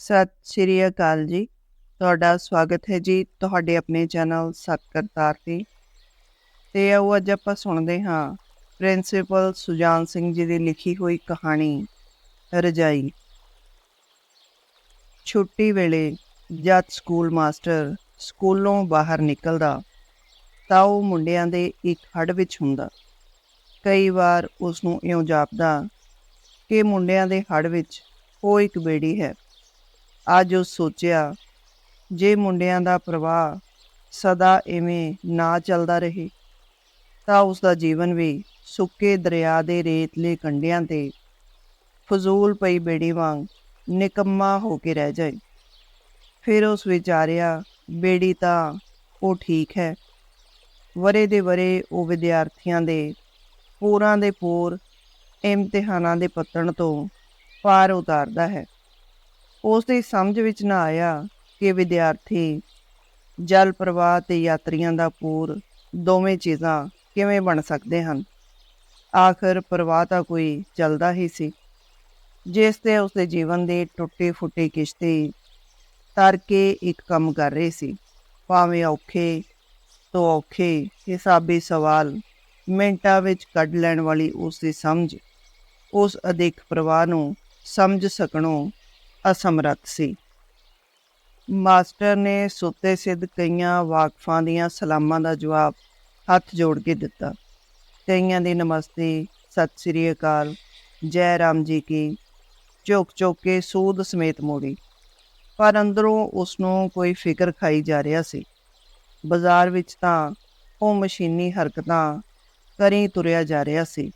ਸਤਿ ਸ਼੍ਰੀ ਅਕਾਲ ਜੀ। ਤੁਹਾਡਾ ਸਵਾਗਤ ਹੈ ਜੀ ਤੁਹਾਡੇ ਆਪਣੇ ਚੈਨਲ ਸਤ ਕਰਤਾਰ ਤੇ। ਤੇ ਆਓ ਅੱਜ ਆਪਾਂ ਸੁਣਦੇ ਹਾਂ ਪ੍ਰਿੰਸੀਪਲ ਸੁਜਾਨ ਸਿੰਘ ਜੀ ਦੀ ਲਿਖੀ ਹੋਈ ਕਹਾਣੀ, ਰਜਾਈ। ਛੁੱਟੀ ਵੇਲੇ ਜਦ ਸਕੂਲ ਮਾਸਟਰ ਸਕੂਲੋਂ ਬਾਹਰ ਨਿਕਲਦਾ, ਤਾਂ ਉਹ ਮੁੰਡਿਆਂ ਦੇ ਇੱਕ ਹੜ ਵਿੱਚ ਹੁੰਦਾ। ਕਈ ਵਾਰ ਉਸ ਨੂੰ ਇਉਂ ਜਾਪਦਾ ਕਿ ਮੁੰਡਿਆਂ ਦੇ ਹੜ ਵਿੱਚ ਉਹ ਇੱਕ ਬੇੜੀ ਹੈ। ਅੱਜ ਉਹ ਸੋਚਿਆ, ਜੇ ਮੁੰਡਿਆਂ ਦਾ ਪ੍ਰਵਾਹ ਸਦਾ ਐਵੇਂ ਨਾ ਚੱਲਦਾ ਰਹੇ, ਤਾਂ ਉਸ ਦਾ ਜੀਵਨ ਵੀ ਸੁੱਕੇ ਦਰਿਆ ਦੇ ਰੇਤਲੇ ਕੰਢਿਆਂ ਤੇ ਫਜ਼ੂਲ ਪਈ ਬੇੜੀ ਵਾਂਗ ਨਿਕੰਮਾ ਹੋ ਕੇ ਰਹਿ ਜਾਏ। ਫਿਰ ਉਸ ਵਿਚਾਰਿਆ, ਬੇੜੀ ਤਾਂ ਉਹ ਠੀਕ ਹੈ। ਵਰੇ ਦੇ ਵਰੇ ਉਹ ਵਿਦਿਆਰਥੀਆਂ ਦੇ ਪੂਰਾਂ ਦੇ ਪੂਰ, ਇਮਤਿਹਾਨਾਂ ਦੇ ਪੱਤਣ ਤੋਂ ਪਾਰ ਉਤਾਰਦਾ ਹੈ। ਉਸ ਦੀ ਸਮਝ ਵਿੱਚ ਨਾ ਆਇਆ ਕਿ ਵਿਦਿਆਰਥੀ ਜਲ ਪ੍ਰਵਾਹ ਤੇ ਯਾਤਰੀਆਂ ਦਾ ਪੂਰ ਦੋਵੇਂ ਚੀਜ਼ਾਂ ਕਿਵੇਂ ਬਣ ਸਕਦੇ ਹਨ। ਆਖਰ ਪ੍ਰਵਾਹ ਤਾਂ ਕੋਈ ਚੱਲਦਾ ਹੀ ਸੀ। ਜਿਸ ਤੇ ਉਸਦੇ ਜੀਵਨ ਦੇ ਟੁੱਟੇ ਫੁੱਟੇ ਕਿਸ਼ਤੀ ਤਰ ਕੇ ਇੱਕ ਕੰਮ ਕਰ ਰਹੀ ਸੀ। ਭਾਵੇਂ ਔਖੇ ਤੋਂ ਔਖੇ ਹਿਸਾਬੀ ਸਵਾਲ ਮਿੰਟਾਂ ਵਿੱਚ ਕੱਢ ਲੈਣ ਵਾਲੀ ਉਸ ਦੀ ਸਮਝ ਉਸ ਅਦਿੱਖ ਪ੍ਰਵਾਹ ਨੂੰ ਸਮਝ ਸਕਣੋਂ ਅਸਮਰੱਥ ਸੀ। ਮਾਸਟਰ ਨੇ ਸੁੱਤੇ ਸਿੱਧ ਕਈਆਂ ਵਾਕਫਾਂ ਦੀਆਂ ਸਲਾਮਾਂ ਦਾ ਜਵਾਬ ਹੱਥ ਜੋੜ ਕੇ ਦਿੱਤਾ। ਕਈਆਂ ਦੀ ਨਮਸਤੇ, ਸਤਿ ਸ੍ਰੀ ਅਕਾਲ, ਜੈ ਰਾਮ ਜੀ ਕੀ, ਝੁਕ ਝੁਕ ਕੇ ਸੂਦ ਸਮੇਤ ਮੋੜੀ। ਪਰ ਅੰਦਰੋਂ ਉਸ ਨੂੰ ਕੋਈ ਫਿਕਰ ਖਾਈ ਜਾ ਰਿਹਾ ਸੀ। ਬਾਜ਼ਾਰ ਵਿੱਚ ਤਾਂ ਉਹ ਮਸ਼ੀਨੀ ਹਰਕਤਾਂ ਕਰੀ ਤੁਰਿਆ ਜਾ ਰਿਹਾ ਸੀ।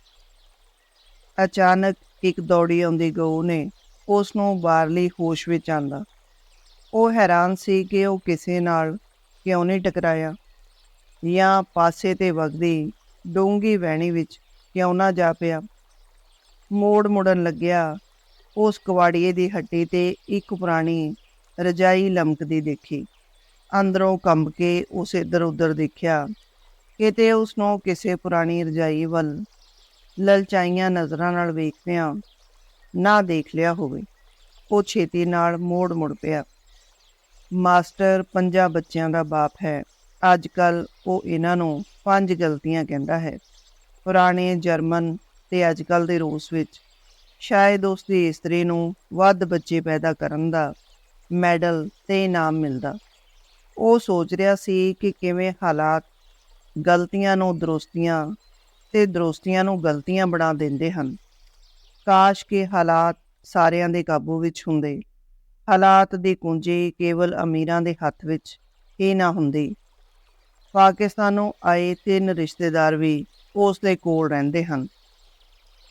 ਅਚਾਨਕ ਇੱਕ ਦੌੜੀ ਆਉਂਦੀ ਗਊ ਨੇ ਉਸ ਨੂੰ ਬਾਹਰਲੀ ਹੋਸ਼ ਵਿੱਚ ਆਂਦਾ। ਉਹ ਹੈਰਾਨ ਸੀ ਕਿ ਉਹ ਕਿਸੇ ਨਾਲ ਕਿਉਂ ਨਹੀਂ ਟਕਰਾਇਆ। ਜਾਂ ਪਾਸੇ ਤੇ ਵਗਦੀ ਡੂੰਗੀ ਵਹਿਣੀ ਵਿੱਚ ਕਿਉਂ ਨਾ ਜਾ ਪਿਆ। ਮੋੜ ਮੁੜਨ ਲੱਗਿਆ। ਉਸ ਕਵਾੜੀਏ ਦੀ ਹੱਟੀ ਤੇ ਇੱਕ ਪੁਰਾਣੀ ਰਜਾਈ ਲਮਕਦੀ ਦੇਖੀ। ਅੰਦਰੋਂ ਕੰਬ ਕੇ ਉਸ ਇੱਧਰ ਉੱਧਰ ਦੇਖਿਆ। ਕਿਤੇ ਉਸ ਨੂੰ ਕਿਸੇ ਪੁਰਾਣੀ ਰਜਾਈ ਵੱਲ ਲਲਚਾਈਆਂ ਨਜ਼ਰਾਂ ਨਾਲ ਵੇਖਦਿਆਂ ਨਾ ਦੇਖ ਲਿਆ ਹੋਵੇ। ਉਹ ਛੇਤੀ ਨਾਲ ਮੋੜ ਮੁੜ ਪਿਆ। ਮਾਸਟਰ ਪੰਜਾਂ ਬੱਚਿਆਂ ਦਾ ਬਾਪ ਹੈ। ਅੱਜ ਕੱਲ ਉਹ ਇਹਨਾਂ ਨੂੰ ਪੰਜ ਗਲਤੀਆਂ ਕਹਿੰਦਾ ਹੈ। ਪੁਰਾਣੇ ਜਰਮਨ ਤੇ ਅੱਜ ਕੱਲ ਦੇ ਰੂਸ ਵਿੱਚ ਸ਼ਾਇਦ ਉਸ ਦੀ ਇਸਤਰੀ ਨੂੰ ਵੱਧ ਬੱਚੇ ਪੈਦਾ ਕਰਨ ਦਾ ਮੈਡਲ ਤੇ ਇਨਾਮ ਮਿਲਦਾ। ਉਹ ਸੋਚ ਰਿਹਾ ਸੀ ਕਿ ਕਿਵੇਂ ਹਾਲਾਤ ਗਲਤੀਆਂ ਨੂੰ ਦਰੁਸਤੀਆਂ ਤੇ ਦਰੁਸਤੀਆਂ ਨੂੰ ਗਲਤੀਆਂ ਬਣਾ ਦਿੰਦੇ ਹਨ। ਕਾਸ਼ ਕੇ ਹਾਲਾਤ ਸਾਰਿਆਂ ਦੇ ਕਾਬੂ ਵਿੱਚ ਹੁੰਦੇ। ਹਾਲਾਤ ਦੀ ਕੁੰਜੀ ਕੇਵਲ ਅਮੀਰਾਂ ਦੇ ਹੱਥ ਵਿੱਚ ਹੀ ਨਾ ਹੁੰਦੀ। ਪਾਕਿਸਤਾਨੋਂ ਆਏ ਤਿੰਨ ਰਿਸ਼ਤੇਦਾਰ ਵੀ ਉਸ ਦੇ ਕੋਲ ਰਹਿੰਦੇ ਹਨ।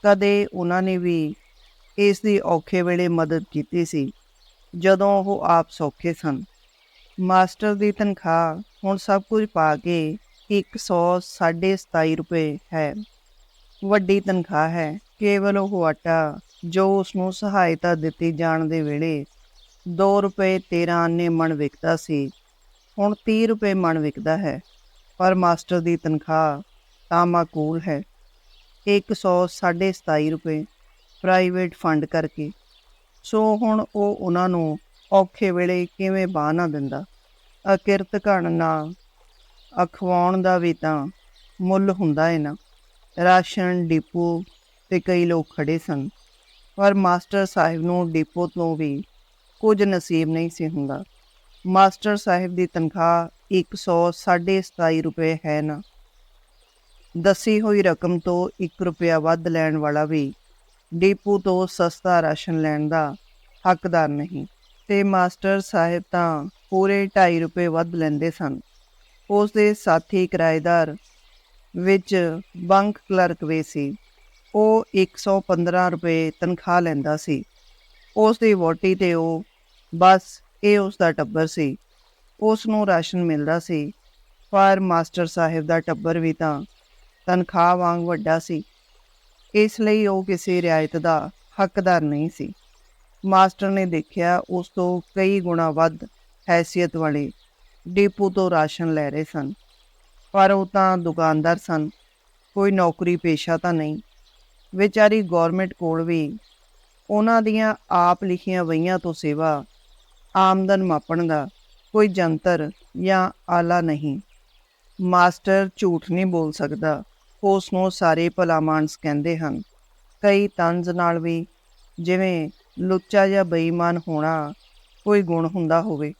ਕਦੇ ਉਹਨਾਂ ਨੇ ਵੀ ਇਸ ਦੀ ਔਖੇ ਵੇਲੇ ਮਦਦ ਕੀਤੀ ਸੀ, ਜਦੋਂ ਉਹ ਆਪ ਸੌਖੇ ਸਨ। ਮਾਸਟਰ ਦੀ ਤਨਖਾਹ ਹੁਣ ਸਭ ਕੁਝ ਪਾ ਕੇ 127 ਰੁਪਏ ਹੈ। ਵੱਡੀ ਤਨਖਾਹ ਹੈ, ਕੇਵਲ ਉਹ ਆਟਾ ਜੋ ਉਸ ਨੂੰ ਸਹਾਇਤਾ ਦਿੱਤੀ ਜਾਣ ਦੇ ਵੇਲੇ 2 ਰੁਪਏ 13 ਆਨੇ ਮਣ ਵਿਕਦਾ ਸੀ, ਹੁਣ 30 ਰੁਪਏ ਮਣ ਵਿਕਦਾ ਹੈ, ਪਰ ਮਾਸਟਰ ਦੀ ਤਨਖਾਹ ਤਾਂ ਮਾਕੂਲ ਹੈ। 127 ਰੁਪਏ ਪ੍ਰਾਈਵੇਟ ਫੰਡ ਕਰਕੇ। ਸੋ ਹੁਣ ਉਹ ਉਹਨਾਂ ਨੂੰ ਔਖੇ ਵੇਲੇ ਕਿਵੇਂ ਬਾਹ ਨਾ ਦਿੰਦਾ। ਅਕਿਰਤ ਘਣ ਨਾ ਅਖਵਾਉਣ ਦਾ ਵੀ ਤਾਂ ਮੁੱਲ ਹੁੰਦਾ ਹੈ ਨਾ। ਰਾਸ਼ਨ, ਡਿਪੂ ਤੇ ਕਈ ਲੋਕ ਖੜੇ ਸਨ। ਪਰ ਮਾਸਟਰ ਸਾਹਿਬ ਨੂੰ ਡਿਪੋ ਤੋਂ ਵੀ ਕੁਝ ਨਸੀਬ ਨਹੀਂ ਸੀ ਹੁੰਦਾ। ਮਾਸਟਰ ਸਾਹਿਬ ਦੀ ਤਨਖਾਹ 127 ਰੁਪਏ ਹੈ ਨਾ। ਦੱਸੀ ਹੋਈ ਰਕਮ ਤੋਂ 1 ਰੁਪਿਆ ਵੱਧ ਲੈਣ ਵਾਲਾ ਵੀ ਡਿਪੂ ਤੋਂ ਸਸਤਾ ਰਾਸ਼ਨ ਲੈਣ ਦਾ ਹੱਕਦਾਰ ਨਹੀਂ ਤੇ ਮਾਸਟਰ ਸਾਹਿਬ ਤਾਂ ਪੂਰੇ 2.5 ਰੁਪਏ ਵੱਧ ਲੈਂਦੇ ਸਨ। ਉਸ ਦੇ ਸਾਥੀ ਕਿਰਾਏਦਾਰ ਵਿੱਚ ਬੰਕ ਕਲਰਕ ਵੀ ਸੀ। ਉਹ 115 ਰੁਪਏ ਤਨਖਾਹ ਲੈਂਦਾ ਸੀ। ਉਸ ਦੀ ਵੋਟੀ ਤੇ ਉਹ, ਬਸ ਇਹ ਉਸ ਦਾ ਟੱਬਰ ਸੀ। ਉਸ ਨੂੰ ਰਾਸ਼ਨ ਮਿਲਦਾ ਸੀ। ਪਰ ਮਾਸਟਰ ਸਾਹਿਬ ਦਾ ਟੱਬਰ ਵੀ ਤਾਂ ਤਨਖਾਹ ਵਾਂਗ ਵੱਡਾ ਸੀ। ਇਸ ਲਈ ਉਹ ਕਿਸੇ ਰਿਆਇਤ ਦਾ ਹੱਕਦਾਰ ਨਹੀਂ ਸੀ। ਮਾਸਟਰ ਨੇ ਦੇਖਿਆ ਉਸ ਤੋਂ ਕਈ ਗੁਣਾ ਵੱਧ ਹੈਸੀਅਤ ਵਾਲੇ ਡਿਪੂ ਤੋਂ ਰਾਸ਼ਨ ਲੈ ਰਹੇ ਸਨ। ਪਰ ਉਹ ਤਾਂ ਦੁਕਾਨਦਾਰ ਸਨ। ਕੋਈ ਨੌਕਰੀ ਪੇਸ਼ਾ ਤਾਂ ਨਹੀਂ। ਵਿਚਾਰੀ ਗਵਰਨਮੈਂਟ ਕੋਲ ਵੀ ਉਹਨਾਂ ਦੀਆਂ ਆਪ ਲਿਖੀਆਂ ਵਈਆਂ ਤੋਂ ਸੇਵਾ ਆਮਦਨ ਮਾਪਣ ਦਾ ਕੋਈ ਜੰਤਰ ਜਾਂ ਆਲਾ ਨਹੀਂ। ਮਾਸਟਰ ਝੂਠ ਨਹੀਂ ਬੋਲ ਸਕਦਾ, ਉਸ ਨੂੰ ਸਾਰੇ ਭਲਾ ਮਾਨਸ ਕਹਿੰਦੇ ਹਨ। ਕਈ ਤੰਜ਼ ਨਾਲ ਵੀ ਜਿਵੇਂ ਲੁੱਚਾ ਜਾਂ ਬੇਈਮਾਨ ਹੋਣਾ ਕੋਈ ਗੁਣ ਹੁੰਦਾ ਹੋਵੇ।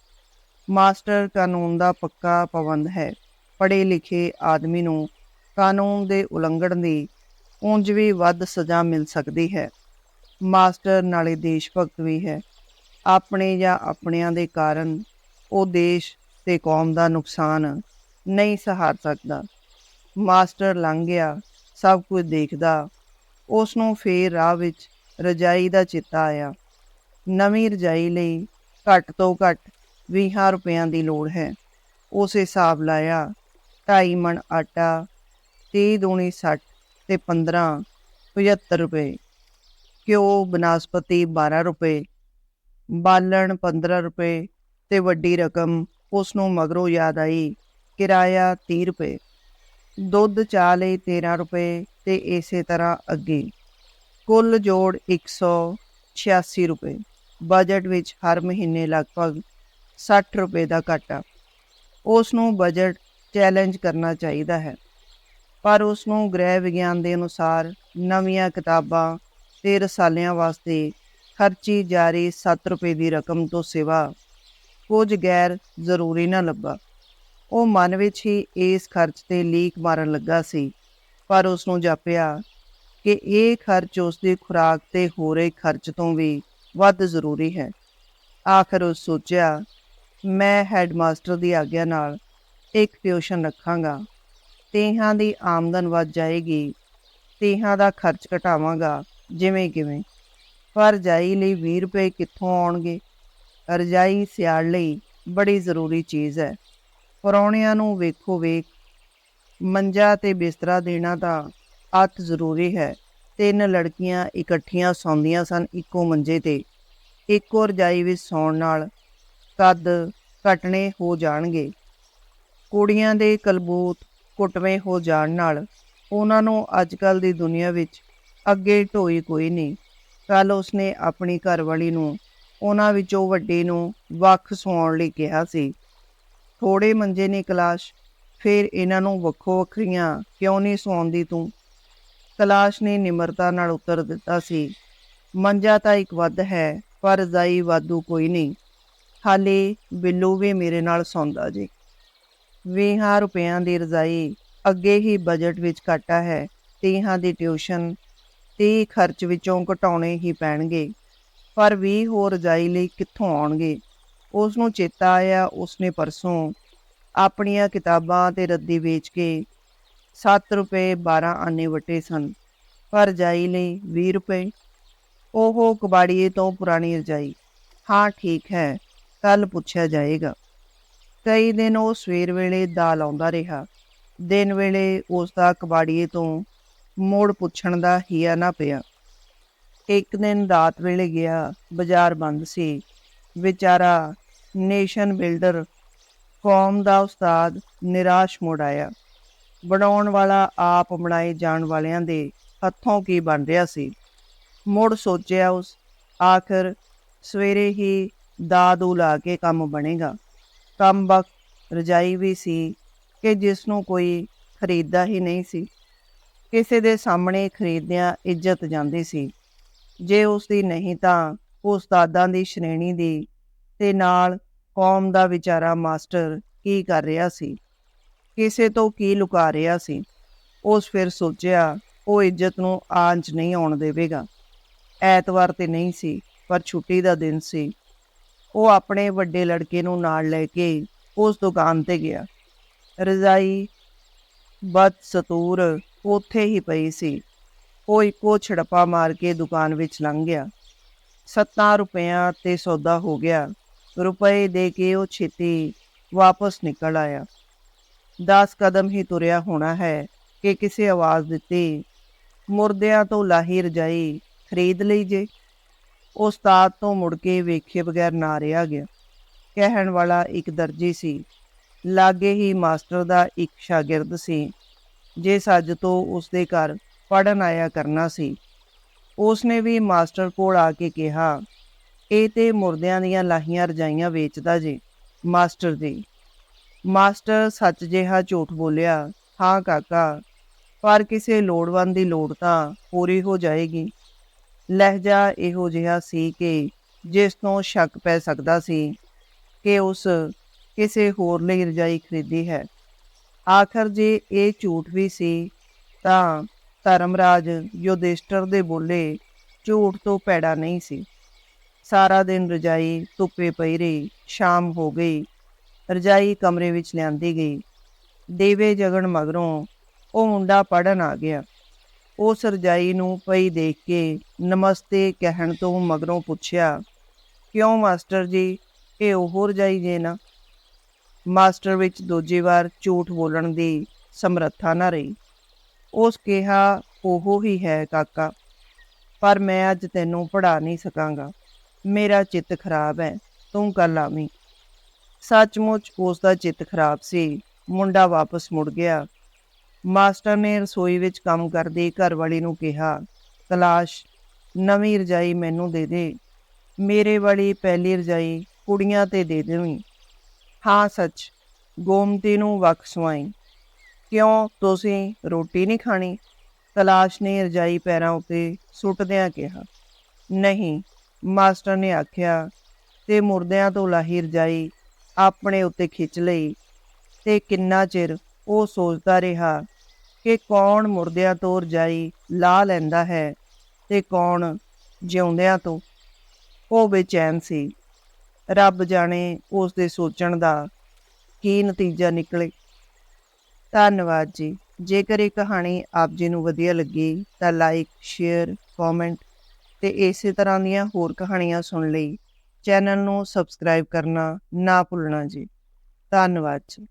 ਮਾਸਟਰ ਕਾਨੂੰਨ ਦਾ ਪੱਕਾ ਪਾਬੰਦ ਹੈ। ਪੜ੍ਹੇ ਲਿਖੇ ਆਦਮੀ ਨੂੰ ਕਾਨੂੰਨ ਦੇ ਉਲੰਘਣ ਦੀ ਉਂਝ ਵੀ ਵੱਧ ਸਜ਼ਾ ਮਿਲ ਸਕਦੀ ਹੈ। ਮਾਸਟਰ ਨਾਲੇ ਦੇਸ਼ ਭਗਤ ਵੀ ਹੈ। ਆਪਣੇ ਜਾਂ ਆਪਣਿਆਂ ਦੇ ਕਾਰਨ ਉਹ ਦੇਸ਼ ਤੇ ਕੌਮ ਦਾ ਨੁਕਸਾਨ ਨਹੀਂ ਸਹਾਰ ਸਕਦਾ। ਮਾਸਟਰ ਲੰਘ ਗਿਆ, ਸਭ ਕੁਝ ਦੇਖਦਾ। ਉਸ ਨੂੰ ਫੇਰ ਰਾਹ ਵਿੱਚ ਰਜਾਈ ਦਾ ਚਿੱਤਾ ਆਇਆ। ਨਵੀਂ ਰਜਾਈ ਲਈ ਘੱਟ ਤੋਂ ਘੱਟ 20 ਰੁਪਇਆਂ ਦੀ ਲੋੜ ਹੈ। ਉਸ ਹਿਸਾਬ ਲਾਇਆ, ਢਾਈ ਮਣ ਆਟਾ 30 ਦੂਣੀ 60 ਤੇ 15 75 ਰੁਪਏ। ਘਿਓ, ਬਨਸਪਤੀ 12 ਰੁਪਏ, ਬਾਲਣ 15 ਰੁਪਏ ਤੇ ਵੱਡੀ ਰਕਮ ਉਸ ਨੂੰ ਮਗਰੋਂ ਯਾਦ ਆਈ, ਕਿਰਾਇਆ 30 ਰੁਪਏ। ਦੁੱਧ, ਚਾਹ ਲਈ 13 ਰੁਪਏ ਤੇ ਇਸੇ ਤਰ੍ਹਾਂ ਅੱਗੇ। ਕੁੱਲ ਜੋੜ 186 ਰੁਪਏ। ਬਜਟ ਵਿੱਚ ਹਰ ਮਹੀਨੇ ਲਗਭਗ 60 ਰੁਪਏ ਦਾ ਘਾਟਾ। ਉਸ ਨੂੰ ਬਜਟ ਚੈਲੰਜ ਕਰਨਾ ਚਾਹੀਦਾ ਹੈ। ਪਰ ਉਸ ਨੂੰ ਗ੍ਰਹਿ ਵਿਗਿਆਨ ਦੇ ਅਨੁਸਾਰ ਨਵੀਆਂ ਕਿਤਾਬਾਂ ਤੇ ਰਸਾਲਿਆਂ ਵਾਸਤੇ ਖਰਚੀ ਜਾ ਰਹੀ 7 ਰੁਪਏ ਦੀ ਰਕਮ ਤੋਂ ਸਿਵਾ ਕੁਝ ਗੈਰ ਜ਼ਰੂਰੀ ਨਾ ਲੱਭਾ। ਉਹ ਮਨ ਵਿੱਚ ਹੀ ਇਸ ਖਰਚ ਤੇ ਲੀਕ ਮਾਰਨ ਲੱਗਾ ਸੀ, ਪਰ ਉਸ ਨੂੰ ਜਾਪਿਆ ਕਿ ਇਹ ਖਰਚ ਉਸ ਦੀ ਖੁਰਾਕ ਤੇ ਹੋ ਰਹੇ ਖਰਚ ਤੋਂ ਵੀ ਵੱਧ ਜ਼ਰੂਰੀ ਹੈ। ਆਖਰ ਉਸ ਸੋਚਿਆ, ਮੈਂ ਹੈਡਮਾਸਟਰ ਦੀ ਆਗਿਆ ਨਾਲ ਇੱਕ ਟਿਊਸ਼ਨ ਰੱਖਾਂਗਾ। ਤੇਹਾਂ ਦੀ ਆਮਦਨ ਵੱਧ ਜਾਏਗੀ, ਤੇਹਾਂ ਦਾ ਖਰਚ ਘਟਾਵਾਂਗਾ, ਜਿਵੇਂ ਕਿਵੇਂ? ਪਰ ਰਜਾਈ ਲਈ 20 ਰੁਪਏ ਕਿੱਥੋਂ ਆਉਣਗੇ? ਰਜਾਈ ਸਿਆਲ ਲਈ ਬੜੀ ਜ਼ਰੂਰੀ ਚੀਜ਼ ਹੈ। ਪਰੌਣਿਆਂ ਨੂੰ ਵੇਖੋ ਵੇਖ, ਮੰਜਾ ਤੇ ਬਿਸਤਰਾ ਦੇਣਾ ਤਾਂ ਅਤ ਜ਼ਰੂਰੀ ਹੈ। ਤਿੰਨ ਲੜਕੀਆਂ ਇਕੱਠੀਆਂ ਸੌਂਦੀਆਂ ਸਨ ਇੱਕੋ ਮੰਜੇ ਤੇ। ਇੱਕੋ ਰਜਾਈ ਵਿੱਚ ਸੌਣ ਨਾਲ ਕੱਦ ਘਟਣੇ ਹੋ ਜਾਣਗੇ। ਕੁੜੀਆਂ ਦੇ ਕਲਬੂਤ ਕੁੱਟਵੇਂ ਹੋ ਜਾਣ ਨਾਲ ਉਹਨਾਂ ਨੂੰ ਅੱਜਕੱਲ ਦੀ ਦੁਨੀਆ ਵਿੱਚ ਅੱਗੇ ਢੋਈ ਕੋਈ ਨਹੀਂ। ਕੱਲ ਉਸਨੇ ਆਪਣੀ ਘਰਵਾਲੀ ਨੂੰ ਉਹਨਾਂ ਵਿੱਚੋਂ ਵੱਡੇ ਨੂੰ ਵੱਖ ਸੌਣ ਲਈ ਕਿਹਾ ਸੀ। ਥੋੜੇ ਮੰਜੇ ਨੇ ਕਲਾਸ਼, ਫਿਰ ਇਹਨਾਂ ਨੂੰ ਵੱਖੋ ਵੱਖਰੀਆਂ ਕਿਉਂ ਨਹੀਂ ਸੌਂਦੀ ਤੂੰ? ਕਲਾਸ਼ ਨੇ ਨਿਮਰਤਾ ਨਾਲ ਉੱਤਰ ਦਿੱਤਾ ਸੀ, ਮੰਜਾ ਤਾਂ ਇੱਕ ਵੱਧ ਹੈ, ਪਰ ਜ਼ਾਈ ਵਾਧੂ ਕੋਈ ਨਹੀਂ। ਹਾਲੇ ਬਿੱਲੂ ਵੀ ਮੇਰੇ ਨਾਲ ਸੌਂਦਾ ਜੀ। 20 ਰੁਪਿਆਂ ਦੀ ਰਜ਼ਾਈ ਅੱਗੇ ਹੀ ਬਜਟ ਵਿੱਚ ਘਾਟਾ ਹੈ। ਤੀਹਾਂ ਦੀ ਟਿਊਸ਼ਨ ਤੇ ਖਰਚ ਵਿੱਚੋਂ ਘਟਾਉਣੇ ਹੀ ਪੈਣਗੇ। ਪਰ 20 ਹੋਰ ਰਜ਼ਾਈ ਲਈ ਕਿੱਥੋਂ ਆਉਣਗੇ? ਉਸ ਨੂੰ ਚੇਤਾ ਆਇਆ ਉਸਨੇ ਪਰਸੋਂ ਆਪਣੀਆਂ ਕਿਤਾਬਾਂ ਤੇ ਰੱਦੀ ਵੇਚ ਕੇ 7 ਰੁਪਏ 12 ਆਨੇ ਵਟੇ ਸਨ। ਪਰ ਰਜਾਈ ਲਈ 20 ਰੁਪਏ। ਉਹ ਕਬਾੜੀਏ ਤੋਂ ਪੁਰਾਣੀ ਰਜਾਈ। ਹਾਂ, ਠੀਕ ਹੈ ਕੱਲ ਪੁੱਛਿਆ ਜਾਏਗਾ। ਕਈ ਦਿਨ ਉਹ ਸਵੇਰ ਵੇਲੇ ਦਾਲ ਆਉਂਦਾ ਰਿਹਾ। ਦਿਨ ਵੇਲੇ ਉਸ ਦਾ ਕਬਾੜੀਏ ਤੋਂ ਮੋੜ ਪੁੱਛਣ ਦਾ ਹੀਆ ਨਾ ਪਿਆ। ਇੱਕ ਦਿਨ ਰਾਤ ਵੇਲੇ ਗਿਆ, ਬਾਜ਼ਾਰ ਬੰਦ ਸੀ। ਵਿਚਾਰਾ ਨੇਸ਼ਨ ਬਿਲਡਰ, ਕੌਮ ਦਾ ਉਸਤਾਦ ਨਿਰਾਸ਼ ਮੁੜ ਆਇਆ। ਬਣਾਉਣ ਵਾਲਾ ਆਪ ਬਣਾਏ ਜਾਣ ਵਾਲਿਆਂ ਦੇ ਹੱਥੋਂ ਕੀ ਬਣ ਰਿਹਾ ਸੀ? ਮੁੜ ਸੋਚਿਆ ਉਸ, ਆਖਰ ਸਵੇਰੇ ਹੀ ਦਾਦੂ ਲਾ ਕੇ ਕੰਮ ਬਣੇਗਾ। ਕੰਮ ਵਕਤ ਰਜਾਈ ਵੀ ਸੀ ਕਿ ਜਿਸ ਨੂੰ ਕੋਈ ਖਰੀਦਦਾ ਹੀ ਨਹੀਂ ਸੀ। ਕਿਸੇ ਦੇ ਸਾਹਮਣੇ ਖਰੀਦਿਆਂ ਇੱਜ਼ਤ ਜਾਂਦੀ ਸੀ। ਜੇ ਉਸ ਦੀ ਨਹੀਂ ਤਾਂ ਉਸਤਾਦਾਂ ਦੀ ਸ਼੍ਰੇਣੀ ਦੀ ਤੇ ਨਾਲ ਕੌਮ ਦਾ ਵਿਚਾਰਾ ਮਾਸਟਰ ਕੀ ਕਰ ਰਿਹਾ ਸੀ? ਕਿਸੇ ਤੋਂ ਕੀ ਲੁਕਾ ਰਿਹਾ ਸੀ? ਉਸ ਫਿਰ ਸੋਚਿਆ, ਉਹ ਇੱਜ਼ਤ ਨੂੰ ਆਂਚ ਨਹੀਂ ਆਉਣ ਦੇਵੇਗਾ। ਐਤਵਾਰ ਤੇ ਨਹੀਂ ਸੀ, ਪਰ ਛੁੱਟੀ ਦਾ ਦਿਨ ਸੀ। ਉਹ ਆਪਣੇ ਵੱਡੇ ਲੜਕੇ ਨੂੰ ਨਾਲ ਲੈ ਕੇ ਉਸ ਦੁਕਾਨ ਤੇ ਗਿਆ। ਰਜ਼ਾਈ ਬਦ ਸਤੂਰ ਉੱਥੇ ਹੀ ਪਈ ਸੀ। ਉਹ ਇੱਕੋ ਛੜਪਾ ਮਾਰ ਕੇ ਦੁਕਾਨ ਵਿੱਚ ਲੰਘ ਗਿਆ। 7 ਰੁਪਿਆਂ ਤੇ ਸੌਦਾ ਹੋ ਗਿਆ। ਰੁਪਏ ਦੇ ਕੇ ਉਹ ਛੇਤੀ ਵਾਪਸ ਨਿਕਲ ਆਇਆ। 10 ਕਦਮ ਹੀ ਤੁਰਿਆ ਹੋਣਾ ਹੈ ਕਿ ਕਿਸੇ ਆਵਾਜ਼ ਦਿੱਤੀ, ਮੁਰਦਿਆਂ ਤੋਂ ਲਾਹੀ ਰਜਾਈ ਖਰੀਦ ਲਈ ਜੇ। ਉਸਤਾਦ ਤੋਂ ਮੁੜ ਕੇ ਵੇਖੇ ਬਗੈਰ ਨਾ ਰਿਹਾ ਗਿਆ। ਕਹਿਣ ਵਾਲਾ ਇੱਕ ਦਰਜੀ ਸੀ। ਲਾਗੇ ਹੀ ਮਾਸਟਰ ਦਾ ਇੱਕ ਸ਼ਾਗਿਰਦ ਸੀ, ਜੇ ਸੱਜ ਤੋਂ ਉਸਦੇ ਘਰ ਪੜਨ ਆਇਆ ਕਰਨਾ ਸੀ। ਉਸਨੇ ਵੀ ਮਾਸਟਰ ਕੋਲ ਆ ਕੇ ਕਿਹਾ, ਇਹ ਤੇ ਮੁਰਦਿਆਂ ਦੀਆਂ ਲਾਹੀਆਂ ਰਜਾਈਆਂ ਵੇਚਦਾ ਜੀ, ਮਾਸਟਰ ਜੀ। ਮਾਸਟਰ ਸੱਚ ਜਿਹਾ ਝੂਠ ਬੋਲਿਆ, ਹਾਂ ਕਾਕਾ, ਪਰ ਕਿਸੇ ਲੋੜਵੰਦ ਦੀ ਲੋੜ ਤਾਂ ਪੂਰੀ ਹੋ ਜਾਏਗੀ। ਲਹਿਜਾ ਇਹੋ ਜਿਹਾ ਸੀ ਕਿ ਜਿਸ ਤੋਂ ਸ਼ੱਕ ਪੈ ਸਕਦਾ ਸੀ ਕਿ ਉਸ ਕਿਸੇ ਹੋਰ ਲਈ ਰਜਾਈ ਖਰੀਦੀ ਹੈ। ਆਖਰ ਜੇ ਇਹ ਝੂਠ ਵੀ ਸੀ, ਤਾਂ ਧਰਮਰਾਜ ਯੁਧਿਸ਼ਟਰ ਦੇ ਬੋਲੇ ਝੂਠ ਤੋਂ ਪੈੜਾ ਨਹੀਂ ਸੀ। ਸਾਰਾ ਦਿਨ ਰਜਾਈ ਧੁੱਪੇ ਪਈ ਰਹੀ, ਸ਼ਾਮ ਹੋ ਗਈ, ਰਜਾਈ ਕਮਰੇ ਵਿੱਚ ਲਿਆਂਦੀ ਗਈ। ਦੇਵੇ ਜਗਣ ਮਗਰੋਂ ਉਹ ਮੁੰਡਾ ਪੜਨ ਆ ਗਿਆ। ਉਸ ਰਜਾਈ ਨੂੰ ਪਈ ਦੇਖ ਕੇ ਨਮਸਤੇ ਕਹਿਣ ਤੋਂ ਮਗਰੋਂ ਪੁੱਛਿਆ, ਕਿਉਂ ਮਾਸਟਰ ਜੀ ਇਹ ਉਹ ਰਜਾਈ ਜੇ ਨਾ? ਮਾਸਟਰ ਵਿੱਚ ਦੂਜੀ ਵਾਰ ਝੂਠ ਬੋਲਣ ਦੀ ਸਮਰੱਥਾ ਨਾ ਰਹੀ। ਉਸ ਕਿਹਾ, ਉਹ ਹੀ ਹੈ ਕਾਕਾ, ਪਰ ਮੈਂ ਅੱਜ ਤੈਨੂੰ ਪੜਾ ਨਹੀਂ ਸਕਾਂਗਾ। ਮੇਰਾ ਚਿੱਤ ਖਰਾਬ ਹੈ ਤੂੰ ਕੱਲ ਆਵੀਂ। ਸੱਚਮੁੱਚ ਉਸ ਦਾ ਚਿੱਤ ਖਰਾਬ ਸੀ। ਮੁੰਡਾ ਵਾਪਸ ਮੁੜ ਗਿਆ। ਮਾਸਟਰ ਨੇ ਰਸੋਈ ਵਿੱਚ ਕੰਮ ਕਰਦੀ ਘਰਵਾਲੀ ਨੂੰ ਕਿਹਾ, ਤਲਾਸ਼, ਨਵੀਂ ਰਜਾਈ ਮੈਨੂੰ ਦੇ ਦੇ। ਮੇਰੇ ਵਾਲੀ ਪਹਿਲੀ ਰਜਾਈ ਕੁੜੀਆਂ ਤੇ ਦੇ ਦੇਵੀਂ। ਹਾਂ, ਸੱਚ, ਗੋਮਤੀ ਨੂੰ ਵਕ ਸੁਆਈ ਕਿਉਂ ਤੁਸੀਂ ਰੋਟੀ ਨਹੀਂ ਖਾਣੀ? ਤਲਾਸ਼ ਨੇ ਰਜਾਈ ਪੈਰਾਂ ਉੱਤੇ ਸੁੱਟਦਿਆਂ ਕਿਹਾ, ਨਹੀਂ। ਮਾਸਟਰ ਨੇ ਆਖਿਆ, ਤੇ ਮੁਰਦਿਆਂ ਤੋਂ ਲਾਹੀ ਰਜਾਈ ਆਪਣੇ ਉੱਤੇ ਖਿੱਚ ਲਈ ਤੇ ਕਿੰਨਾ ਚਿਰ ਉਹ ਸੋਚਦਾ ਰਿਹਾ ਕਿ ਕੌਣ ਮੁਰਦਿਆਂ ਤੋਂ ਰਜਾਈ ਲਾ ਲੈਂਦਾ ਹੈ ਤੇ ਕੌਣ ਜਿਉਂਦਿਆਂ ਤੋਂ। ਉਹ ਬੇਚੈਨ ਸੀ। ਰੱਬ ਜਾਣੇ ਉਸ ਦੇ ਸੋਚਣ ਦਾ ਕੀ ਨਤੀਜਾ ਨਿਕਲੇ। ਧੰਨਵਾਦ ਜੀ। ਜੇਕਰ ਇਹ ਕਹਾਣੀ ਆਪ ਜੀ ਨੂੰ ਵਧੀਆ ਲੱਗੀ ਤਾਂ ਲਾਈਕ ਸ਼ੇਅਰ ਕਮੈਂਟ ਤੇ ਇਸੇ ਤਰ੍ਹਾਂ ਦੀਆਂ ਹੋਰ ਕਹਾਣੀਆਂ ਸੁਣਨ ਲਈ। ਚੈਨਲ ਨੂੰ ਸਬਸਕ੍ਰਾਈਬ ਕਰਨਾ ਨਾ ਭੁੱਲਣਾ ਜੀ। ਧੰਨਵਾਦ ਜੀ।